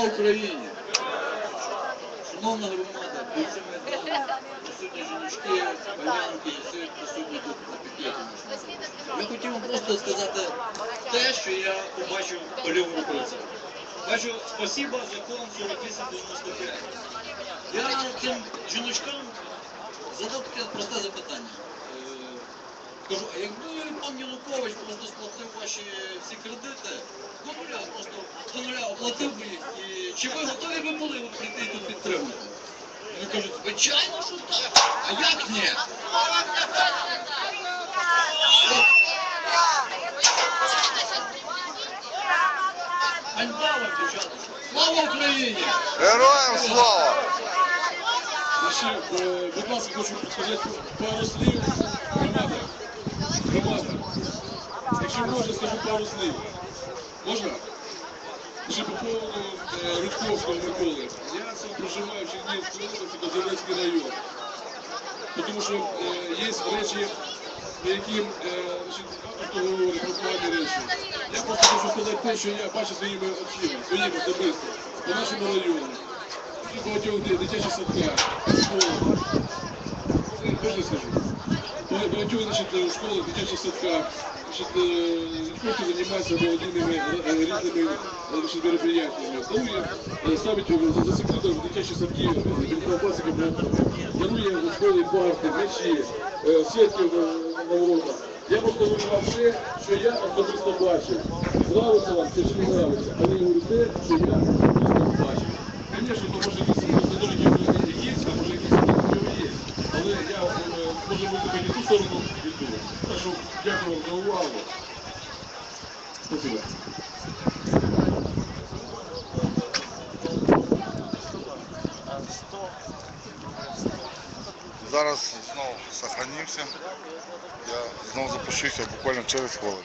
Україні! Шановна громада, бійці Майдану, присутні жіночки, панянки, і присутні тут на пікеті. Я хотів вам просто сказати те, що я побачив по лівому руці. Бачу, спасіба, закон 4895. Я цим жіночкам задав таке просте запитання. Е, Кажу, а якби пан Янукович просто сплатив ваші всі кредити, до нуля просто до нуля оплатив чи ви готові би були прийти тут підтримати? Вони кажуть, звичайно, що так. А як ні? Ганьба вам, дівчата. Слава Україні! Героям слава! Ще, будь ласка, хочу сказати пару слів. Громада. Громада. Якщо можна, скажу пару слів. Е, Рудковського Миколи. Я сам проживаю в Чернігівській області, Козелецький район. Тому що е, є речі, на які е, багато говорить, про погані речі. Я просто хочу сказати те, що я бачу своїми очима, своїми особисто, по нашому району. Багатьох дитячих садках, школах. Можна скажу? Школах, дитячих садках, значить, е, Рудковський займається благодійними е, різними е, мероприятиями. Дарує, е, ставить за в дитячі садки, е, білковбасики, дарує в школі парти, м'ячі, сітки на воротах. Я просто говорю вам все, що я особисто бачив. Нравиться вам це чи не нравиться, але я говорю те, що я особисто бачив. Звісно, то може е, можу виступити ту сторону і ту. Так що дякую за увагу. Спасибо. Зараз знову сохранився. Я знову запущуся буквально через хвилину.